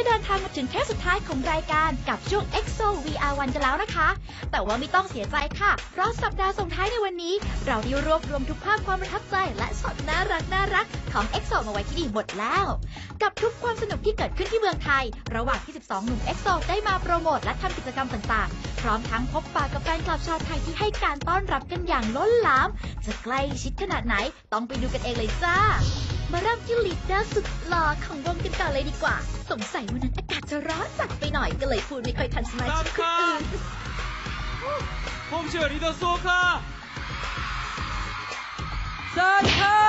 ก็เดินทางมาถึงเทปสุดท้ายของรายการกับช่วง EXO VR1 กันแล้วนะคะ แต่ว่าไม่ต้องเสียใจค่ะ เพราะสัปดาห์ส่งท้ายในวันนี้ เราได้รวบรวมทุกภาพความประทับใจและสดน่ารักน่ารักของ EXO มาไว้ที่นี่หมดแล้ว กับทุกความสนุกที่เกิดขึ้นที่เมืองไทย ระหว่างที่ 12 หนุ่ม EXO ได้มาโปรโมทและทำกิจกรรมต่างๆ พร้อมทั้งพบปะกับแฟนคลับชาวไทยที่ให้การต้อนรับกันอย่างล้นหลาม จะใกล้ชิดขนาดไหนต้องไปดูกันเองเลยจ้า มาเริ่มที่ลีดเดอร์สุดหล่อของวงกันก่อนเลยดีกว่า สงสัยวันนั้นอากาศจะร้อนจัดไปหน่อยก็เลยพูดไม่ค่อยทันสมาชิกคนอื่นผมเชื่อลีดเดอร์โซค่ะซันครั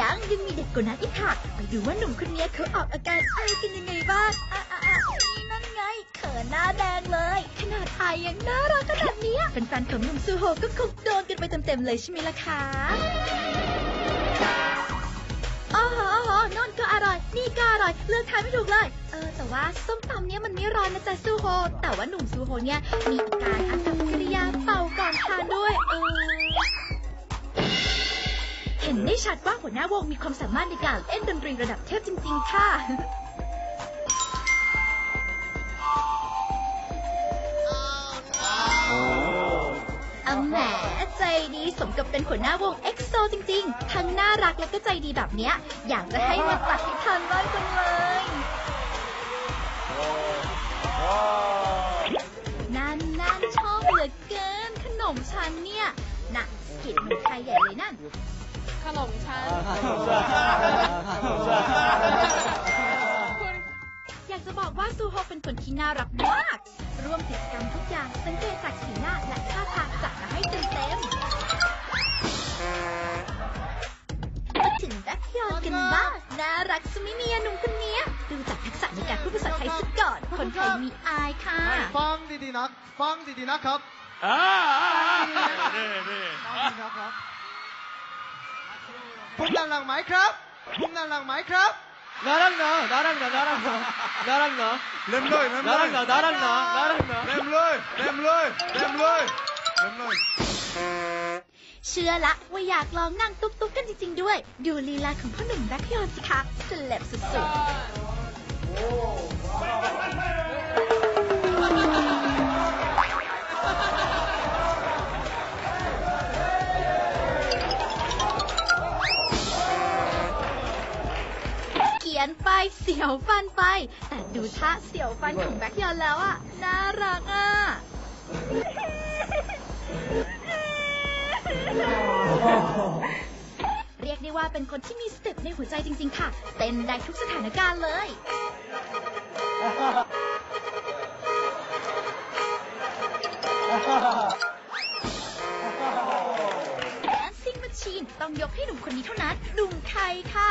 ยังยังมีเด็กกว่านั้นอีกค่ะ ไปดูว่าหนุ่มคนนี้เขาออกอาการไอกันยังไงบ้างอะอะอะนี่นั่นไง เขินหน้าแดงเลย ขนาดไอยังน่ารักขนาดเนี้ยเป็นแฟนของหนุ่มซูโฮก็คงโดนกันไปเต็มๆเลยใช่ไหมล่ะคะอ๋อฮะอ๋อฮะนั่นก็อร่อย นี่ก็อร่อย เลือกทานไม่ถูกเลย เออ แต่ว่าส้มตำเนี้ยมันไม่ร้อนนะจ๊ะซูโฮ แต่ว่าหนุ่มซูโฮเนี่ยมีอาการอากับกิริยาเป่าก่อนทานด้วย เออเห็นได้ชัดว่าหัวหน้าวงมีความสามารถในการเล่นดนตรีระดับเทพจริง ๆ ค่ะอาแหมใจดีสมกับเป็นหัวหน้าวงเอ็กโซจริง ๆ ทั้งน่ารักแล้วก็ใจดีแบบเนี้ย อยากจะให้มาตัดให้ทันบ้างจังเลย อยากจะบอกว่าซูโฮเป็นคนที่น่ารักมาก ร่วมกิจกรรมทุกอย่างสังเกตจากสีหน้าและท่าทางจะมาให้เต็มเต็มาถึงแบ็คยอนกันบ้าง น่ารักจะไม่มีหนุ่มคนนี้ ดูจากทักษะในการพูดภาษาไทยสุดก่อน คนไทยมีอายค่ะ ฟังดีๆนะ ฟังดีๆนะครับอ่าดีๆนะครับ ผมด้านหลังไหมครับผมด้านหลังไหมครับ 나랑 나, 나랑 나, 나랑 나, 나랑 나. เล่มเลยเล่ม 나랑 나, 나랑 나, 나랑 나. เล่มเลยเล่มเลยเล่มเลยเล่มเลย เชื่อละว่าอยากลองนั่งตุ๊กๆกันจริง ๆ ด้วย ดูลีลาของพ่อหนุ่มแบ็คยอนสิคะเสลบสุดๆ เสียวฟันไป แต่ดูท่าเสียวฟันของแบ็คยอนแล้วอะน่ารักอะเรียกได้ว่าเป็นคนที่มีสเต็ปในหัวใจจริง ๆ ค่ะ เต้นได้ทุกสถานการณ์เลย Dancing Machine ต้องยกให้หนุ่มคนนี้เท่านั้นหนุ่มไทยค่ะ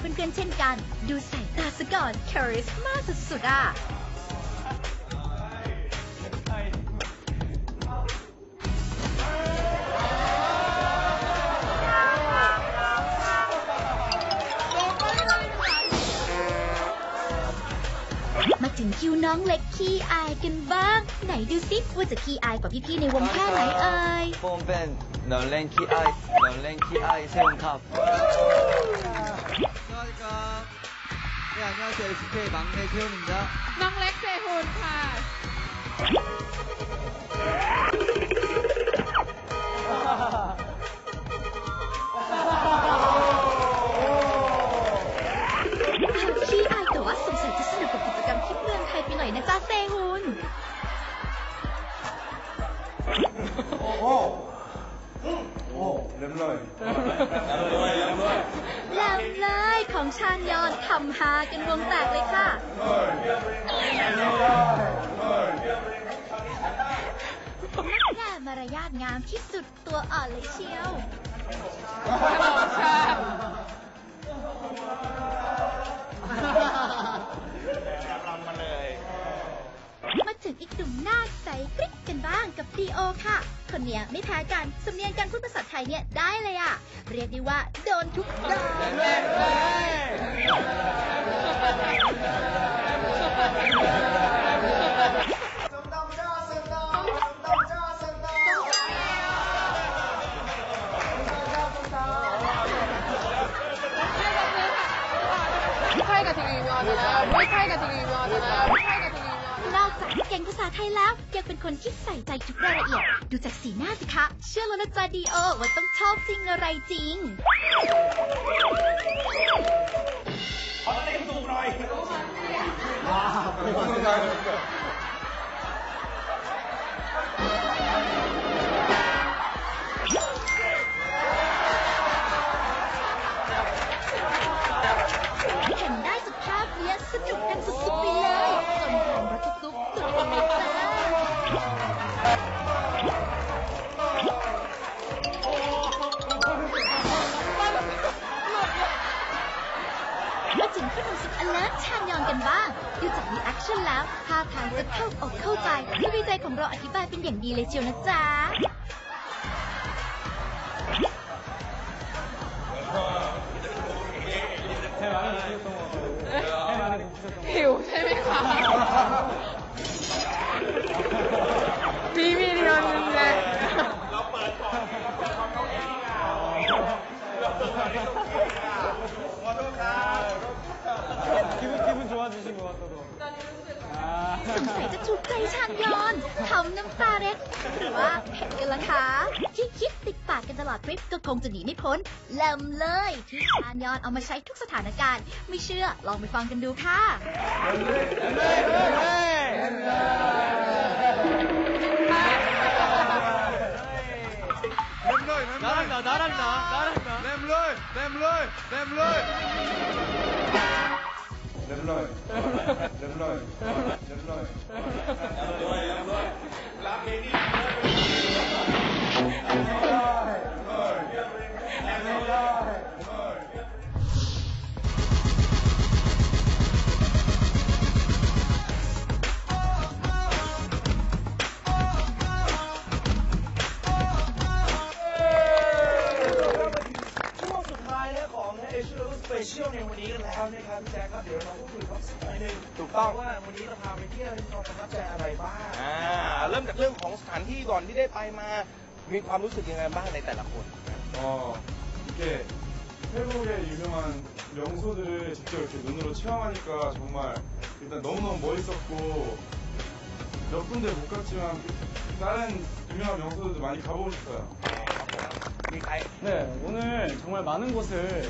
เพื่อนๆเช่นกัน ดูสายตาซะก่อนคาริสมาสุดๆอะมาถึงคิวน้องเล็กขี้อายกันบ้าง ไหนดูสิว่าจะขี้อายกว่าพี่ๆในวงแค่ไหนเอ่ย ผมเป็นน้องเล่นขี้อายน้องเล่นขี้อายเซลล์ครับ 안녕하세요 SK 막내 태훈입니 다. 막내 태훈 파. าดงามที่สุดตัวอ่อนเลยเชียวมาถึงอีกหนุ่มหน้าใสกริ๊กกันบ้างกับดีโอค่ะ คนเนี้ยไม่แพ้กันสำเนียงการพูดภาษาไทยเนี่ยได้เลยอะ เรียกได้ว่าโดนทุกดอก Yeah. น่ใช่กับทีวีวนแนอกจากที่เก่งภาษาไทยแล้ว ยังเป็นคนที่ใส่ใจทุกรายละเอียด ดูจากสีหน้าสิคะ เชื่อแล้วนะจ๊ะดีโอว่าต้องชอบจริงอะไรจริง ขอเต้นสูงหน่อยว้าว มาถึงขนมสุดอเลิศชานยอนกันบ้าง ดูจากรีแอคชั่นแล้วท่าทางจะเข้าอกเข้าใจที่วิจัยของเราอธิบายเป็นอย่างดีเลยเชียวนะจ๊ะล่ะคะ ที่คิดติดปากกันตลอดทริปก็คงจะหนีไม่พ้นแลมเลย ที่ชานยอนเอามาใช้ทุกสถานการณ์ ไม่เชื่อ ลองไปฟังกันดูค่ะ 램로이 램로이 나랑 나 나랑 나 나랑 나. 램로이 램로이 램로이 랩러이 랩러이 랩러이ช่วง ชียลในวันนี้กันแล้วนะครับพี่แจ๊คครับเดี๋ยวเราพูดคุยกับสักหน่อยหนึง ถูกต้อง ว่าวันนี้เราพาไปเที่ยวที่เราประทับใจอะไรบ้าง อ่า เริ่มจากเรื่องของสถานที่ก่อนที่ได้ไปมา มีความรู้สึกยังไงบ้างในแต่ละคน 어 이렇게 태국의 유명한 명소들을 직접 이렇게 눈으로 체험하니까 정말 일단 너무너무 멋있었고 몇 군데 못 갔지만 다른 유명한 명소들도 많이 가보고 싶어요. มีใคร 네, 오늘 정말 많은 곳을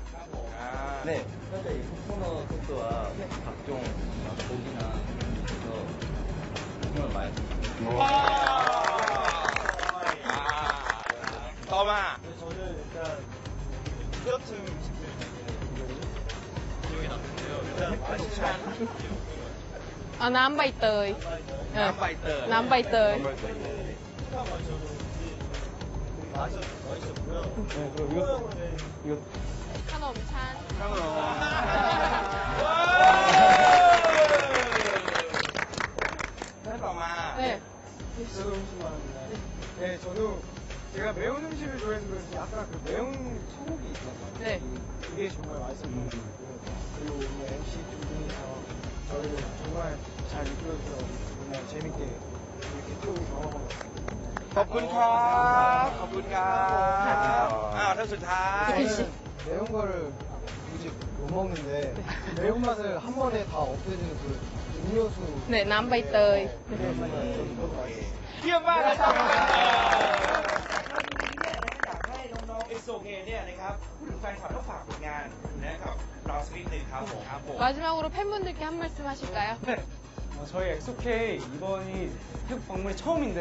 ね、だってここのことは、ね、発表音が大きなことの場合。Toma. Good to à, nám bày tời nám bày tời nám bày tời 음, 그럼 이 거, 이거 평화농산. 네. 아, 네, 네 저도 제가 매운 음식을 좋아해서 그런지 아까 그 매운 소고기 있잖아요. 네. 그게 정말 맛있었던 것 같고 그리고 오늘 MC 두 분이서 저희를 정말 잘 이끌어줘서 정말 재밌게 이렇게 쭉 경험한 것 같습니다. ขอบคุณครับ 다. 네. 매운 거를 굳이 못 먹는데 그 매운맛을 한 번에 다 없애주는 그 음료수 네, 남바이떠이. 그게 정말 좀 좋은 것 같아요. เยี่ยมมากครับ อยากให้น้องๆเอ็กโซเเนี่ยนะครับพูดถึงแฟนคลับแล้วฝากผลงานนะครับเราสักนิดนึงครับผมครับผม 마지막으로 팬분들께 한 말씀 하실까요? 네. 어, 어, 저희 엑소케이 이번이 태국 방문이 처음인데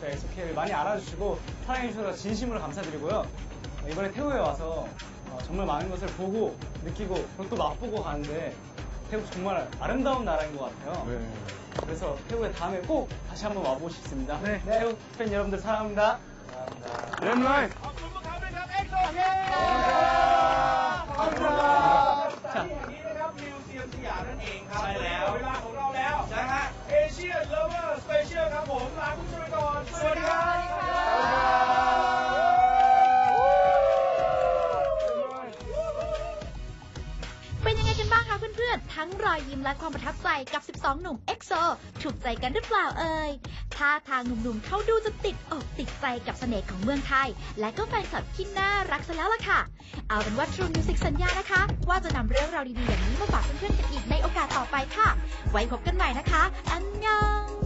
저희 엑소케이를 많이 알아주시고 사랑해주셔서 진심으로 감사드리고요. 어, 이번에 태국에 와서 어, 정말 많은 것을 보고 느끼고 그리고 또 맛보고 가는데 태국 정말 아름다운 나라인 것 같아요. 네. 그래서 태국에 다음에 꼭 다시 한번 와보고 싶습니다. 네. 네. 태국 팬 여러분들 사랑합니다. 감사합니다. 네. 네. 감사합니다. 자, 자. 자. ทั้งรอยยิ้มและความประทับใจกับ 12 หนุ่มเอ็กโซถูกใจกันหรือเปล่าเอ่ยท่าทางหนุ่มๆ เขาดูจะติดอกติดใจกับเสน่ห์ของเมืองไทย และก็แฟนคลับที่น่ารักซะแล้วล่ะค่ะ เอาเป็นว่า True Music สัญญานะคะ ว่าจะนำเรื่องราวดีๆอย่างนี้มาฝากเพื่อนๆกันอีกในโอกาสต่อไปค่ะ ไว้พบกันใหม่นะคะ อันยอง